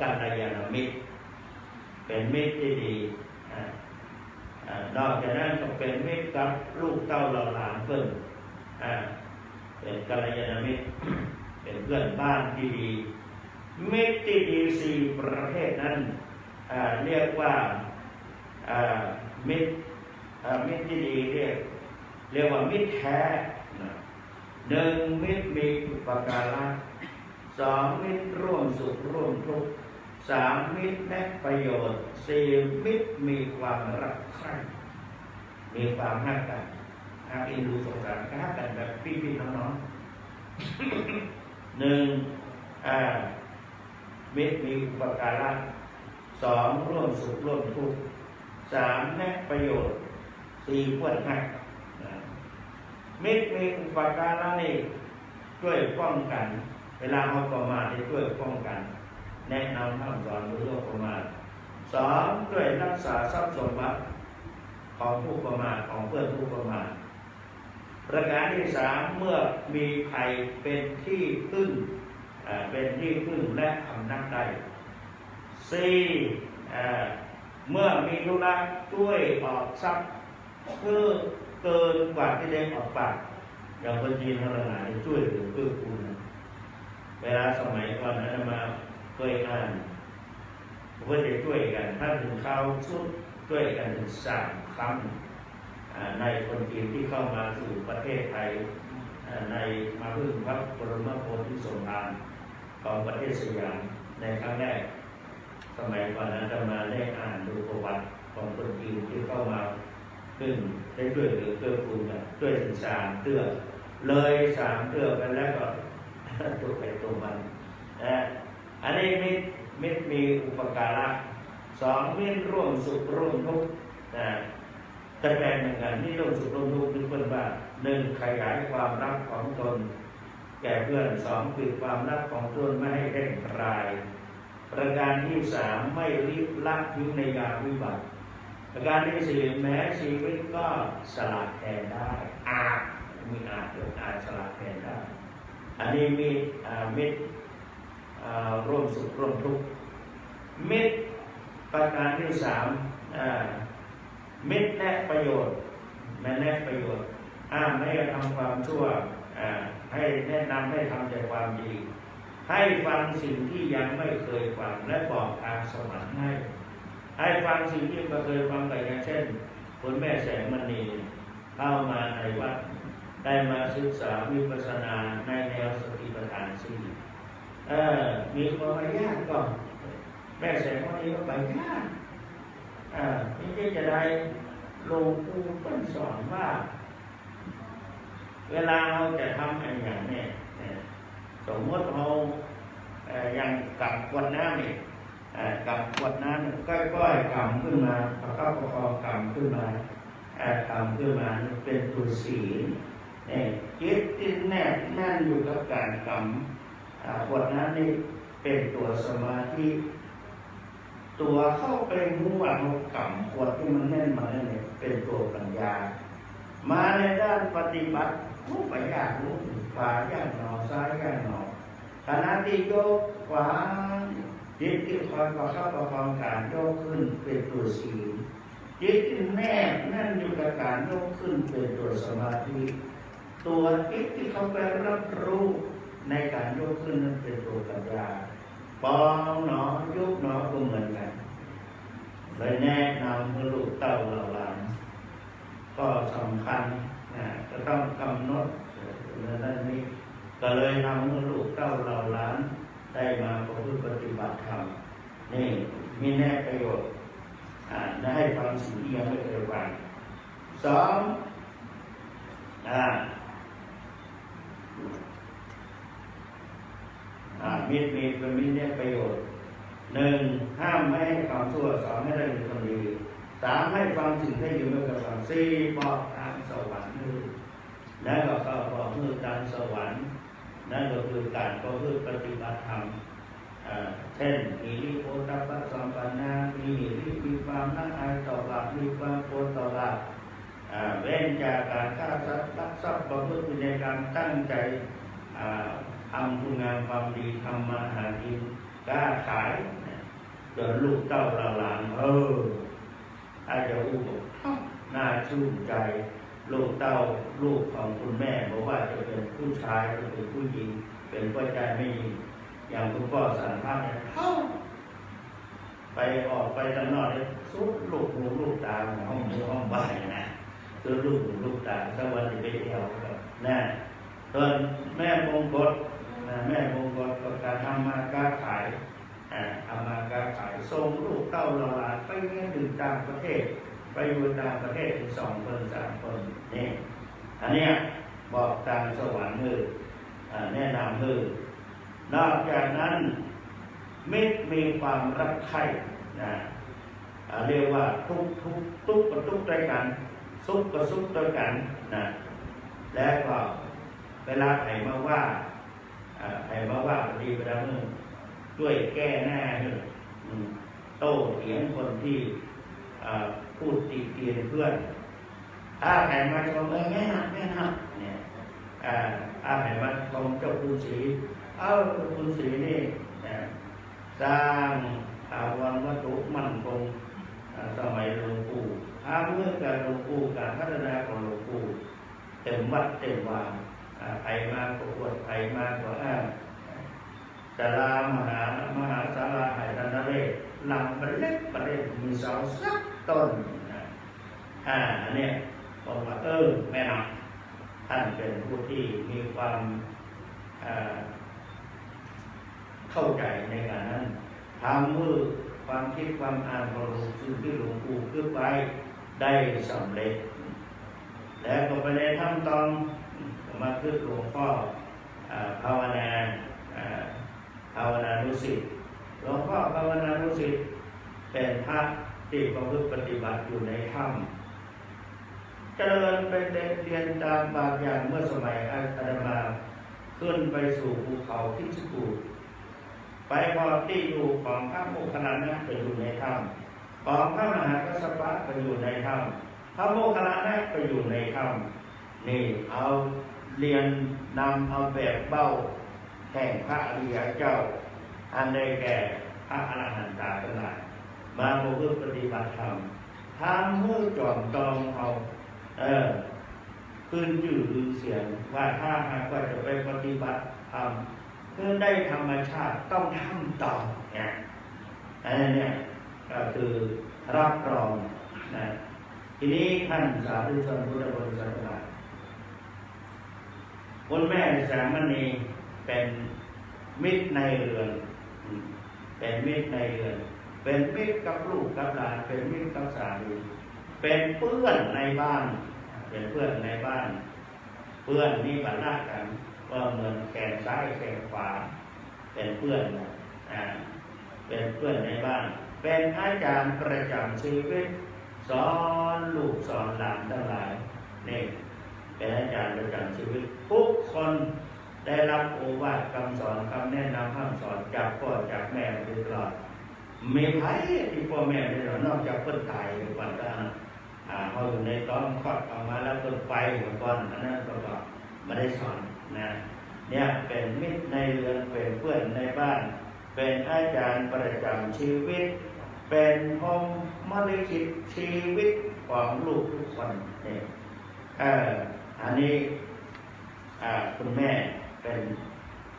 กัลยาณมิตร เป็นมิตรที่ดีนอกจากนั้นก็เป็นมิตรกับลูกเต้าเราหลานเพื่อนเป็นกัลยาณมิตร เป็นเพื่อนบ้านที่ดีมิตรที่ดีสี่ประเภทนั้นเรียกว่ามิตรมิตรที่ดีเรียกเรียกว่ามิตรแท้หนึ่งมิตรมีอุปการะสองมิตรร่วมสุขร่วมทุกข์ สามมิตรแนะประโยชน์สี่มิตรมีความรักใคร่มีความฮักกันฮักอินดูสงสารฮักกันแบบพี่ๆน้องๆหนึ่งอ่ามิตรมีอุปการะสองร่วมสุขร่วมทุกข์สามแนะประโยชน์สี่พวดหักมิตรมีอุปการะนี่ช่วยป้องกัน เวลาเขาประมาทจะช่วยป้องกัน แนะนำคำสอนรู้ว่าประมาทสองช่วยรักษาทรัพย์สมบัติของผู้ประมาทของเพื่อนผู้ประมาทประการที่สามเมื่อมีใครเป็นที่พึ่งเป็นที่พึ่งและคำนักได้สี่เมื่อมีธุระช่วยออกทรัพย์เพื่อเกินกว่าที่ได้ออกปากอย่างคนจีนเขาหลายช่วยหลือเพื่อคุณเวลาสมัยก่อนนั้นมา เคยอ่านเพื่อจะช่วยกันถ้าถึงเขาชุดช่วยกันถึงสามคำอ่าในคนจีนที่เข้ามาสู่ประเทศไทยในมาพึ่งพระบรมโพธิสมภารของประเทศสยามในครั้งแรก สมัยก่อนนั้นจะมาได้อ่านดูประวัติของคนจีนที่เข้ามาขึ้นได้ด้วยหรือเกื้อกูลกันด้วยถึงสามเตื้อเลยสามเตื้อไปแล้วก็ตัวไปตัวมันนะ อันนี้มิตรมิตรมีอุปการะสองมิตรร่วมสุขร่วมทุกข์นะแต่แปลงเหมือนกันนี่ลงสุดลงทุกข์คือเพื่อนว่าหนึ่งขยายความรักของตน แก่เพื่อนสองปิดความรักของตนไม่ให้แห้งราย ประการที่สามไม่ลิบลักทิ้งในยามวิบัติประการที่สี่แม้ชีวิตก็สละแทนได้อาจมีอาจเกิดอาจสละแทนได้อันนี้มีมิตร ร่วมสุขร่วมทุกข์มิตรประการที่สามอ่ามิตรแนะประโยชน์แม่แนะประโยชน์ห้ามไม่ให้ทำความชั่วให้แนะนำให้ทำแต่ความดี ให้ฟังสิ่งที่ยังไม่เคยฟังและบอกทางสวรรค์ให้ ให้ฟังสิ่งที่ไม่เคยฟังแต่อย่างเช่นคุณแม่แสงมณีเข้ามาในวัดได้มาศึกษาวิปัสสนาในแนวสติปัฏฐานสี่ เออมีคนไปญาติก่อนแม่แสงมณีก็ไปญาติอ่านี่จะได้หลวงปู่ต้นสอนว่า เวลาเราจะทำอะไรอย่างเนี้ยสมมติเราอย่างกับขวดน้ำนี่กับขวดน้ำนี่ก้อยๆกำขึ้นมาประคับประคองกำขึ้นมากำขึ้นมาเป็นตัวศีเนี่ยจิตที่แนบแน่นอยู่กับการกำ อ่าขวดน้ำนี่เป็นตัวสมาธิตัวเข้าไปรู้ว่าเรากำขวดที่มันแน่นมาเนี่ยเป็นตัวปัญญา มาในด้านปฏิบัติรู้ไปยากรู้ขวาย่างหนอซ้ายย่างหนอขณะที่โยกขวาจิตที่คอยประคับประคองการโยกขึ้นเป็นตัวศีจิตที่แนบแน่นอยู่กับการโยกขึ้นเป็นตัวสมาธิ ตัวจิตที่เขาไปรับรู้ ในการยกขึ้นนั้นเป็นตัวปัญญาปองหนอยุบหนอก็เหมือนกันเลยแนะนำให้ลูกเต้าเราหลานก็สำคัญนะจะต้องกำหนดเรื่องนั้นนี้ก็เลยนำให้ลูกเต้าเราหลานได้มาประพฤติปฏิบัติธรรมนี่มีแน่ประโยชน์ได้ให้ฟังสิ่งที่ยังไม่เคยฟังสองอ่า อ่า มิตรมีเป็นมิตรเนี่ยประโยชน์หนึ่งห้ามไม่ให้ความชั่วสองให้ได้เป็นคนดีสามให้ฟังสิ่งที่อยู่ไม่กับฟังสี่บอกทางสวรรค์มือนั่นก็เข้าบอกมือทางสวรรค์นั่นก็คือการก็คือปฏิบัติธรรมเช่นมีริโอตัปปะสัมปันนามีริมีความน่าอายต่อบาปมีความโกรธต่อบาปเว้นจากการฆ่าสัตว์ลักทรัพย์ประพฤติในการตั้งใจ ทำคุณงามความดีทำมาหากินกล้าขายนะจนลูกเต้าราหลานเอออาจจะอู้บอกน่าชื่นใจ ลูกเต้าลูกของคุณแม่บอกว่าจะเป็นผู้ชายหรือเป็นผู้หญิง เป็นผู้ชายไม่หญิงอย่างคุณพ่อสารภาพเนี่ยเข้าไปออกไปทางนอกเลยสุดลูกหูลูกตาของห้องมือห้องบ้านนะคือลูกหูลูกตาสักวันจะไปเที่ยวแบบนั่นส่วนแม่มงกฎ แม่มงกฎก็การทำมาค้าขายทำมาค้าขายส่งลูกเต้าเราหลานไปเรียนถึงต่างประเทศ ไปอยู่ต่างประเทศถึงสองคนสามคนนี่อันเนี้ยบอกตามสวรรค์มือแนะนำมือนอกจากนั้นมิตรมีความรักใคร่นะเรียกว่าทุกทุกทุกกับทุกด้วยกันสุขกับสุขด้วยกันนะแล้วก็เวลาใครมาว่า ใครมาว่าพอดีไปแล้วมือช่วยแก้หน้าให้อืมโต้เถียงคนที่อพูดตีเตียนเพื่อนถ้าใครมาชมเอ้ยแม่หักแม่หักเนี่ยอ่าถ้าใครมาชมเจ้าคุณศรีเอ้าเจ้าคุณศรีนี่สร้างอาวันวัตถุมั่นคงสมัยหลวงปู่ทำเมื่อการหลวงปู่การพัฒนาของหลวงปู่เต็มวัดเต็มวา อ่าใครมาก็อวดใครมาก็อ้างแต่ลามหามหาศาลาหทันนเรศลำประเล็กประเล็กมีเสาสักต้นอ่าอันเนี้ยบอกว่าเออแม่นำท่านเป็นผู้ที่มีความเข้าใจในการนั้นทำมือความคิดความอ่านของหลวงปู่ที่หลวงปู่ขึ้นไปได้สำเร็จ แล้วก็ไปในถ้ำตอง มาขึ้นหลวงพ่อภาวนาภาวนานุสิตหลวงพ่อภาวนานุสิตเป็นพระที่ประพฤติปฏิบัติอยู่ในถ้ำเจริญไปเรียนตามบางอย่างเมื่อสมัยอาตมาขึ้นไปสู่ภูเขาคิชกูฏไปพอที่อยู่ของพระโมคคัลลานะไปอยู่ในถ้ำของพระมหากัสสปะไปอยู่ในถ้ำพระโมคคัลลานะไปอยู่ในถ้ำนี่เอา เรียนนำเอาแบบเบ้าแห่งพระอริยเจ้า อันได้แก่พระอรหันตาทั้งหลายมาเพื่อปฏิบัติธรรมทำมือจอมตองเอาเออขึ้นชื่อลือเสียงว่าถ้าหากว่าจะไปปฏิบัติธรรมเพื่อได้ธรรมชาติต้องทำต่อเนี่ยอันนี้เนี่ยก็คือรับรองนะทีนี้ท่านสาธุชนพุทธบริษัทหลาย คุณแม่แสงมณีเป็นมิตรในเรือน เป็นมิตรในเรือน เป็นมิตรกับลูกกับหลาน เป็นมิตรกับสามีเป็นเพื่อนในบ้าน เป็นเพื่อนในบ้าน เพื่อนนี่บรรณากันว่าเหมือนแขนซ้ายแขนขวา เป็นเพื่อนนะอ่าเป็นเพื่อนในบ้าน เป็นอาจารย์ประจำชีวิตสอนลูกสอนหลานทั้งหลายนี่ เป็นอาจารย์ประจำชีวิตทุกคนได้รับโอวาทคำสอนคำแนะนำคำสอนจากพ่อจากแม่มาโดยตลอดมีใครที่พ่อแม่ได้สอนนอกจากเพิ่นตายก่อนก็เขาอยู่ในท้องคลอดออกมาแล้วเพิ่นไปก่อนอันนั้นก็ก็ไม่ได้สอนนะเนี่ยเป็นมิตรในเรือนเป็นเพื่อนในบ้าน เป็นอาจารย์ประจำชีวิต เป็นพรหมมลิขิตชีวิตของลูกทุกคนเนี่ยเออ อันนี้คุณแม่เป็น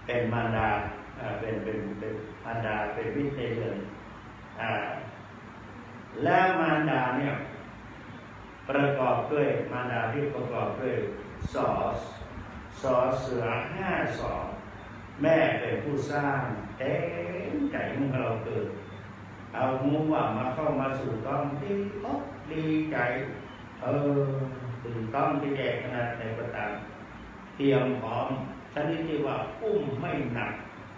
เป็นมารดาเป็นเป็นเป็นมารดาเป็นวิเศษเลยแล้วมารดาเนี่ยประกอบด้วยมารดาที่ประกอบด้วยสอสอเสือห้าสอแม่เป็นผู้สร้างเต็มใจของเราเกิดเอามูว่ามาเข้ามาสู่ต้องที่อกดีใจ เออ ถึงต้องที่แก่ขนาดในประตามเตรียมพร้อมชนิดที่ว่าอุ้มไม่หนัก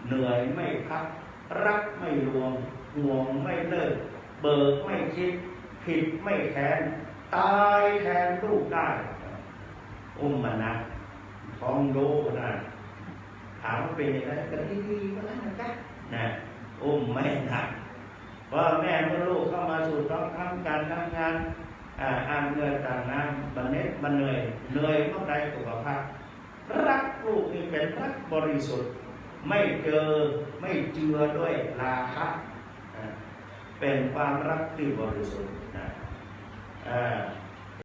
เหนื่อยไม่พัก รักไม่รวงห่วงไม่เลิก เบิกไม่คิด ผิดไม่แค้นตายแทนลูกได้ อุ้มมันนะท้องโลก็ได้ถามว่าเป็นยังไงก็ดีๆก็แล้วกันนะอุ้มไม่หนักว่าแม่เมื่อลูกเข้ามาสู่ต้องทำการทำงาน อานเหนยต่างน้ำบันเน็ตบันเหนื่อยเหนื่อยต้อใด้สุขภาพรักลูกนี่เป็นรักบริสุทธิ์ ไม่เจอไม่เจือด้วยราคะเป็นความรักที่บริสุทธิ์